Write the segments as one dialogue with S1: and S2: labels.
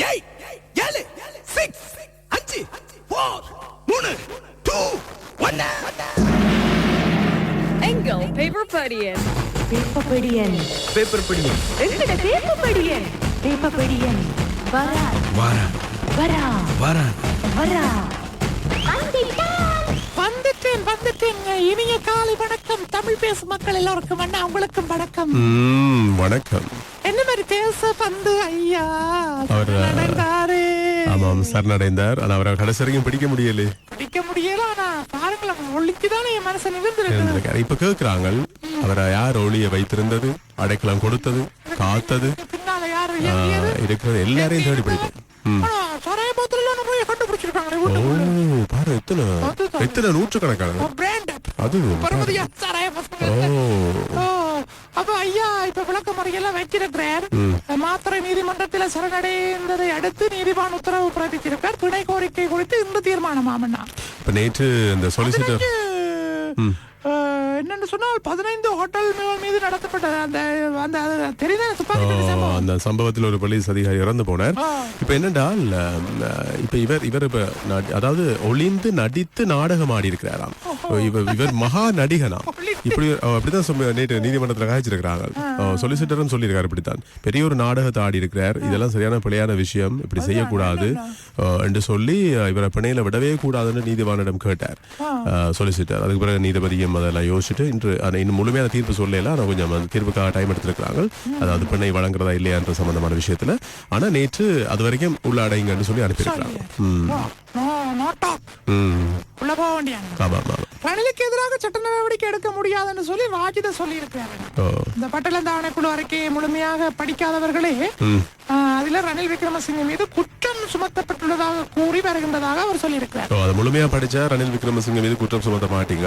S1: Eight ஏழு six அஞ்சு four மூணு டூ ஒன்னு.
S2: எங்கள் பேப்பர் படியன்?
S3: பேப்பர்
S4: எங்கட வேப்பப்படியன் வேப்பப்படியன் வரா வரா
S1: வாரன்.
S4: வரா
S5: வந்துட்டேன் வந்துட்டேன் இனிய காலை வணக்கம். தமிழ் பேசும் மக்கள் எல்லோருக்கும் அண்ணா உங்களுக்கும் வணக்கம்.
S6: வணக்கம்.
S5: என்ன மாதிரி பேச வந்து ஐயா?
S6: அவர்,
S5: நடந்தாரு
S6: ஆமாம் சரணடைந்தார். ஆனா அவரை கடைசி வரைக்கும் பிடிக்க முடியல.
S5: பிடிக்க முடியல ஆனா பாருங்களேன் ஒளிக்குதானே என் மனசு நிகழ்ந்திருக்கு
S6: இப்ப கேக்குறாங்க அவரை யார் ஒளிய வைத்திருந்தது? அடைக்கலம் கொடுத்தது? காத்தது? இருக்கிறது எல்லாரையும் தேடி பிடிக்கும். ம்.
S5: ஆனா சராயபோத்துல போய் கண்டுபிடிச்சிருக்காங்களே
S6: பாரு எத்தனை. எத்தனை நூற்றுக்கணக்கான? அது
S5: அப்ப ஐயா இப்ப விளக்க முறையெல்லாம் வைத்திருக்கிறார். மாத்திரை நீதிமன்றத்தில் சரணடைந்ததை அடுத்து நீதிவான் உத்தரவு பிறப்பித்திருக்கார் பிணை கோரிக்கை குறித்து இந்த தீர்மானம் ஆமண்ணா.
S6: நேற்று இந்த சொலிசிட்டர்
S5: என்னன்னு சொன்னால் பதினைந்து ஹோட்டல்கள் மீது நடத்தப்பட்ட அந்த அந்த தெரியுதா துப்பாக்கி
S6: அந்த சம்பவத்தில் ஒரு போலீஸ் அதிகாரி இறந்து போனார். இப்ப அஹ், இப்ப இவர் இவர் இப்ப அதாவது ஒளிந்து நடித்து நாடகம் ஆடி இருக்கிறாராம் இவர் இவர் மகா நடிகனா? இப்படி அப்படிதான் நேற்று நீதிமன்றத்தில் காய்ச்சிருக்கிறாங்க. சொலிசிட்டரும் சொல்லியிருக்காரு இப்படித்தான். பெரிய ஒரு நாடகத்தை ஆடி இருக்கிறார் இதெல்லாம் சரியான பிழையான விஷயம். இப்படி செய்யக்கூடாது. என்று சொல்லி இவரை பிணையில விடவே கூடாதுன்னு நீதிவானிடம் கேட்டார். சொலிசிட்டர் அதுக்கு பிறகு நீதிபதியும் அதெல்லாம் யோசிச்சுட்டு இன்று இன்னும் முழுமையான தீர்ப்பு சொல்லல. ஆனா கொஞ்சம் தீர்ப்புக்காக டைம் எடுத்திருக்கிறாங்க அதாவது பெண்ணை வழங்குறதா இல்லையான்ற சம்பந்தமான விஷயத்துல. ஆனா நேற்று அது வரைக்கும் உள்ள அடைங்கன்னு சொல்லி அனுப்பியிருக்கிறாங்க. ம். ம்.
S5: உள்ள ரணிலுக்கு எதிராக சட்ட நடவடிக்கை எடுக்க முடியாதுன்னு சொல்லி ராஜித சொல்லி இருக்கிறாரு
S6: ஓ.
S5: இந்த பட்டலந்த ஆணைக்குழு அறிக்கையை முழுமையாக படிக்காதவர்களே அதில் ரணில் விக்ரமசிங்க மீது குற்றம் சுமத்தப்பட்டுள்ளதாக கூறி வருகின்றதாக அவர் சொல்லியிருக்கிறார்.
S6: அதை முழுமையா படிச்சா ரணில் விக்ரமசிங்க மீது குற்றம் சுமத்த மாட்டீங்க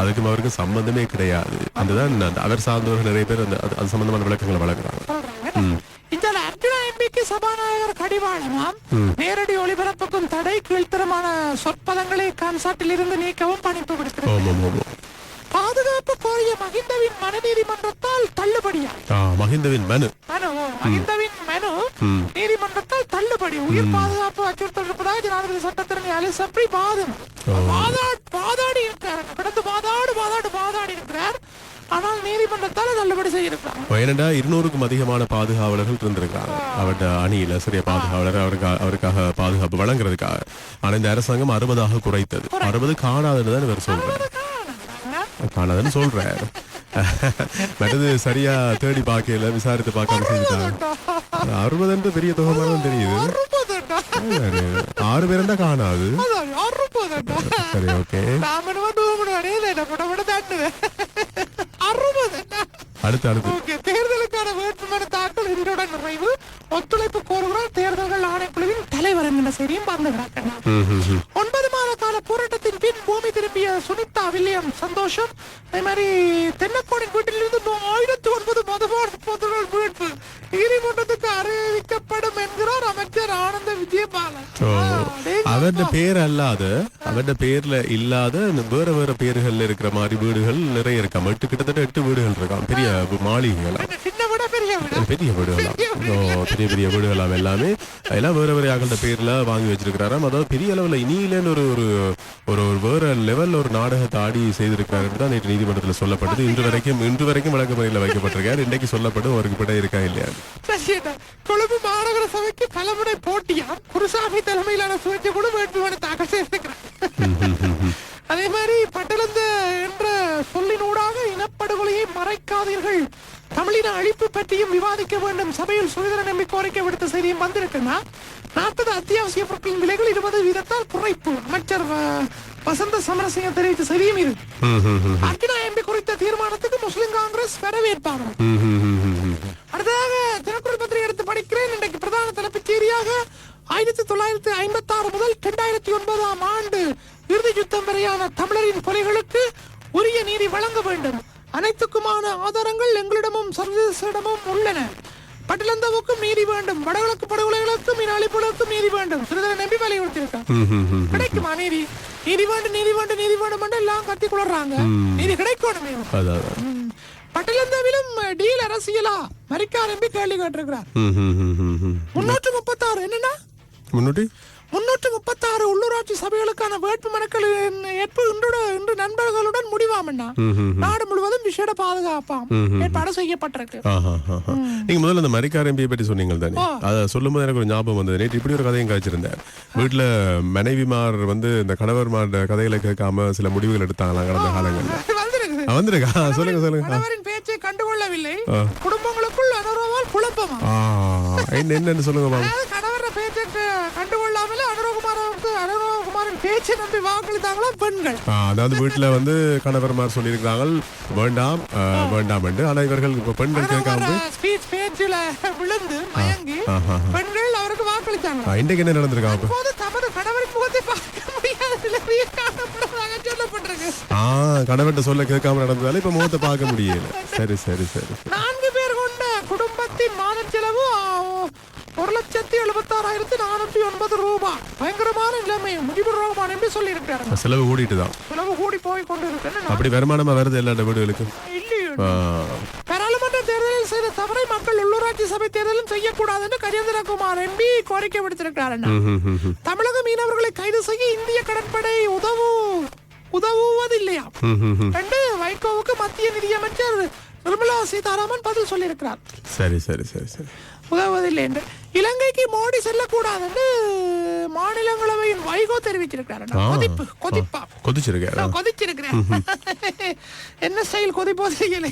S6: அதுக்கும் அவருக்கு சம்பந்தமே கிடையாது. அதுதான் அவர் சார்ந்தவர்கள் நிறைய பேர் அந்த அது சம்பந்தமான விளக்கங்களை வழங்குறாங்க.
S5: எம்பிக்கு சபாநாயகர் கடிவாளமாம் நேரடி ஒளிபரப்புக்கும் தடை கீழ்த்தரமான சொற்பதங்களை கான்சாட்டில் இருந்து நீக்கவும் பணிப்பு
S6: ஓம்.
S5: பாதுகாப்பு கோரிய மகிந்தவின் மனு நீதிமன்றத்தால் தள்ளுபடியா
S6: ஆ, மஹிந்தவின் மனு.
S5: மனு மகிந்தவின் மனு நீதிமன்றத்தால் தள்ளுபடி. உயிர் பாதுகாப்பு அச்சுறுத்தல் இருப்பதாக ஜனாதிபதி சட்டத்திரணி அலிசப்ரி வாதாடி வாதாடி இருக்கிறார் கிடந்து வாதாடு வாதாடு வாதாடி ஆனால் நீதிமன்றத்தால் தள்ளுபடி செய்திருக்கிறாங்க.
S6: இப்போ ஏனென்றா இருநூறுக்கும் அதிகமான பாதுகாவலர்கள் இருந்திருக்காங்க அவர்கிட்ட அணியில சிறிய பாதுகாவலர் அவருக்கு அவருக்காக பாதுகாப்பு வழங்குறதுக்காக. ஆனா இந்த அரசாங்கம் அறுபதாக குறைத்தது. அறுபது காணாதுன்னு தான் இவர் சொல்றாரு. காணாதுன்னு? சொல்றாரு. மற்றது சரியா தேடி பார்க்கல விசாரித்து பார்க்காம செஞ்சுட்டாங்க அறுபதுன்ற பெரிய தொகை மாதிரி தெரியுது. ஆறு பேருண்டா காணாது. சரி ஓகே அடுத்து அடுத்து.
S5: தேர்தலுக்கான வேட்புமனு தாக்கல் இன்றுடன் நிறைவு. ஒத்துழைப்பு கோருகிறார் தேர்தல்கள் ஆணைக்குழுவின் தலைவர் என்கிற செய்தியும். ஒன்பது மாத கால போராட்டத்தின் பின் பூமி திரும்பிய சுனிதா வில்லியம் சந்தோஷம். அதே மாதிரி தென்னக்கோடின் வீட்டிலிருந்து ஆயிரத்தி ஒன்பது மதுபான பொதுகள் மீட்பு. நீதிமன்றத்துக்கு அறிவிக்கப்படும் என்கிறார் அமைச்சர் ஆனந்த விஜயபாலன்.
S6: அவருடைய. பேர் அல்லாத அவருடைய பேர்ல இல்லாத வேற வேற பேர்கள்ல இருக்கிற மாதிரி வீடுகள் நிறைய இருக்காம் எட்டு கிட்டத்தட்ட எட்டு வீடுகள் இருக்காம். பெரிய
S5: விட பெரிய விட?
S6: பெரிய வீடுகளாம் பெரிய பெரிய வீடுகளாம் எல்லாமே. எல்லாம் வேற வேற ஆகள்ட பேர்ல வாங்கி வச்சிருக்கிறாராம். அதாவது பெரிய அளவுல இனியிலன்னு ஒரு ஒரு ஒரு வேற லெவல்ல ஒரு நாடகத்தை ஆடி செய்திருக்கிறாரு தான் நேற்று நீதிமன்றத்தில் சொல்லப்பட்டது. இன்று வரைக்கும் இன்று வரைக்கும் விளக்கமறையில் வைக்கப்பட்டிருக்காரு. இன்றைக்கு சொல்லப்படும் அவருக்கு பிட இருக்கா இல்லையா?
S5: கொழும்பு மாநகர சபைக்கு பலமுறை போட்டியா குருசாமி தலைமையிலான சுயேட்சை குழு வேட்புமனு தாக்கல் செய்திருக்கிறார். அதே மாதிரி பட்டலந்த என்ற சொல்லினூடாக இனப்படுகொலையை மறைக்காதீர்கள். தமிழின அழிப்பு பற்றியும் விவாதிக்க வேண்டும். சபையில் சுதந்திர நம்பி கோரிக்கை விடுத்த செய்தியும் வந்திருக்குன்னா நாற்பது அத்தியாவசிய பொருட்களின் விலைகள் இருபது வீதத்தால் குறைப்பு. அமைச்சர் வசந்த சமரசிங்க தெரிவித்த செய்தியும் இருக்கு அர்ஜுனா எம்பி குறித்த தீர்மானத்துக்கு முஸ்லிம் காங்கிரஸ் வரவேற்பார்கள் அடுத்ததாக தினக்குரல் பத்திரிகை எடுத்து படிக்கிறேன். இன்றைக்கு பிரதான தலைப்புச் செய்தியாக ஆயிரத்தி தொள்ளாயிரத்தி ஐம்பத்தி ஆறு முதல் இரண்டாயிரத்தி ஒன்பதாம் ஆண்டு இறுதி யுத்தம் வரையான தமிழரின் கொலைகளுக்கு உரிய நீதி வழங்க வேண்டும். அனைத்துக்குமான ஆதாரங்கள் எங்களிடமும் சர்வதேச உள்ளன. பட்டிலந்தவுக்கும் நீதி வேண்டும். வடகிழக்கு படுகொலைகளுக்கும் இன அழிப்புகளுக்கும் நீதி வேண்டும். சிறிதர நம்பி வலியுறுத்தியிருக்கார். கிடைக்குமா நீதி? நீதி வேண்டும் நீதி வேண்டும் நீதி வேண்டும் என்று எல்லாம் கத்தி குளறாங்க நீதி கிடைக்கணுமே. பட்டிலந்தாவிலும் டீல் அரசியலா மரிக்கா நம்பி கேள்வி கேட்டிருக்கிறார். முன்னூற்று முப்பத்தாறு. என்னன்னா?
S6: முன்னூற்றி?
S5: முன்னூற்று முப்பத்தாறு உள்ளூராட்சி சபைகளுக்கான வேட்பு மனுக்கள் ஏற்பு இன்று இன்று நண்பர்களுடன் முடிவாமண்ணா. நாடு முழுவதும் விசேட பாதுகாப்பாம். ஏற்பாடு செய்யப்பட்டிருக்கு.
S6: நீங்க முதல்ல அந்த மரிக்கார் எம்பியை பற்றி சொன்னீங்க தானே? அதை சொல்லும் போது எனக்கு ஒரு ஞாபகம் வந்தது. நேற்று இப்படி ஒரு கதையும் காய்ச்சிருந்தேன். வீட்டுல மனைவிமார் வந்து இந்த கணவர்மார் கதைகளை கேட்காம சில முடிவுகள் எடுத்தாங்களாம் கடந்த காலங்கள்ல.
S5: வந்திருக்கு?
S6: சொல்லுங்க சொல்லுங்க.
S5: பேச்சை கண்டுகொள்ளவில்லை. குடும்பங்களுக்குள் அனுரவால் குழப்பமா?
S6: என்ன என்னன்னு சொல்லுங்க
S5: பேச்சை நம்பி வாக்களித்தாங்களா பெண்கள்?
S6: அதாவது வீட்டுல வந்து கணவர்மார் சொல்லியிருக்கிறாங்க வேண்டாம் வேண்டாம் என்று. ஆனா இவர்கள் பெண்கள் கேட்காம
S5: ஸ்பீச் பேச்சில விழுந்து மயங்கி. பெண்கள் அவருக்கு வாக்களித்தாங்க
S6: இன்றைக்கு என்ன நடந்திருக்கா
S5: அப்போது தமது கணவரின் முகத்தை பார்க்க முடியாத சொல்லப்பட்டிருக்கு.
S6: ஆ கணவர்கிட்ட சொல்ல கேட்காம நடந்ததால இப்ப முகத்தை பார்க்க முடியல. சரி சரி சரி சரி.
S5: நான்கு பேர் கொண்ட குடும்பத்தின் மாத செலவு ஆ, ஒரு லட்சத்தி எழுபத்தாறாயிரத்தி நானூற்றி ஒன்பது ரூபாய் பயங்கரமான நிலைமை. முஜிபுர் ரஹ்மான் என்று சொல்லி இருக்கிறாங்க
S6: செலவு கூடிட்டு தான்.
S5: செலவு கூடி போய் கொண்டு இருக்குன்னு
S6: அப்படி வருமானமா வருது எல்லா வீடுகளுக்கு?
S5: பாராளுமன்ற தேர்தலில் செய்த தவறை மக்கள் உள்ளூராட்சி சபை தேர்தலில் செய்யக்கூடாது என்று கஜேந்திரகுமார் எம்பி கோரிக்கை விடுத்திருக்கிறார். தமிழக மீனவர்களை கைது செய்ய இந்திய கடற்படை உதவு உதவுவதில்லையா. என்று வைகோவுக்கு மத்திய நிதியமைச்சர் நிர்மலா சீதாராமன் பதில் சொல்லியிருக்கிறார்.
S6: சரி சரி சரி சரி.
S5: உதவுவதில்லை என்று இலங்கைக்கு மோடி செல்லக்கூடாது என்று மாநிலங்களவையின் வைகோ தெரிவிச்சிருக்கிறார் கொதிப்பு கொதிப்பா.
S6: கொதிச்சிருக்காரு
S5: நான் கொதிச்சிருக்கிறேன். என்ன ஸ்டைல் கொதிப்போ தெரியல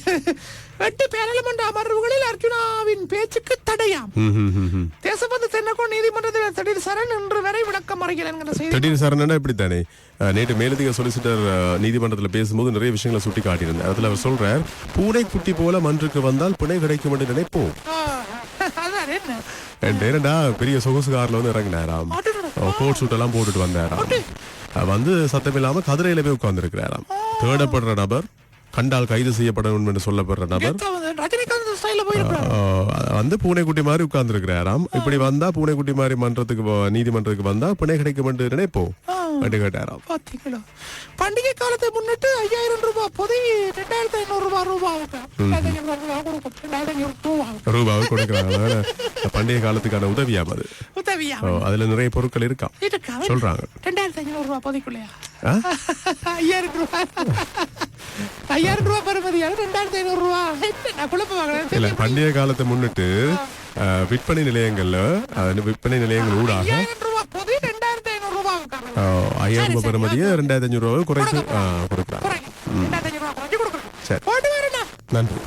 S5: எட்டு பாராளுமன்ற அமர்வுகளில் அர்ஜுனாவின் பேச்சுக்கு தடையாம். தேசபந்து தென்னக்கோ நீதிமன்றத்தில் திடீர் சரண் இன்று வரை விளக்கம் செய்தி.
S6: திடீர் சரணா இப்படித்தானே? நேற்று மேலதிக சொலிசிட்டர் நீதிமன்றத்தில் பேசும்போது நிறைய விஷயங்களை சுட்டி காட்டியிருந்தார் அதுல அவர் சொல்றார் பூனை குட்டி போல மன்றுக்கு வந்தால் பிணை கிடைக்கும் என்று நினைப்போம்.
S5: ஆ, அதான் என்ன
S6: And ஏனண்டா பெரிய சொகுசு கார்ல வந்து இறங்கினாராம். கோட் சூட் எல்லாம் போட்டுட்டு வந்தாராம். வந்து சத்தமில்லாம கதிரையில போய் உட்கார்ந்து தேடப்படுற நபர் கண்டால் கைது செய்யப்படணும் என்று சொல்லப்படுற நபர்.
S5: வந்து
S6: பூனைக்குட்டி மாதிரி உட்கார்ந்துருக்கிறாராம். இப்படி வந்தா பூனைக்குட்டி மாதிரி மன்றத்துக்கு நீதிமன்றத்துக்கு வந்தா பிணை கிடைக்கும் என்று நினைப்போம். என்று கேட்டாராம்
S5: பாத்தீங்களா பண்டிகை காலத்தை முன்னிட்டு ஐயாயிரம் ரூபாய் பொதி ரெண்டாயிரத்தி ஐநூறு ரூபாய் ரூபாவுக்கு.
S6: ரூபாவை கொடுக்குறாங்க பண்டிகை காலத்துக்கான உதவியாம் அது.
S5: உதவியா?
S6: அதுல நிறைய பொருட்கள்
S5: இருக்கா?
S6: சொல்றாங்க.
S5: ரெண்டாயிரத்தி ஐநூறு ரூபாய் பொதிக்குள்ளையா? ஐயாயிரம் ரூபாய். ஐயாயிரம் ரூபாய் பெறுமதியா ரெண்டாயிரத்தி ஐநூறு ரூபாய் நான் குழப்ப
S6: இல்ல பண்டிகை காலத்தை முன்னிட்டு விற்பனை நிலையங்கள்ல விற்பனை நிலையங்கள் ஊடாக
S5: ஐயாயிரம் ரூபாய் பொதி ரெண்டாயிரத்தி ஐநூறு ரூபாய்
S6: ஆஹ், ஐயாயிரம் ரூபாய் பெறுமதியை ரெண்டாயிரத்தி அஞ்சூறு ரூபாய் குறைச்சு கொடுக்குறாங்க நன்றி.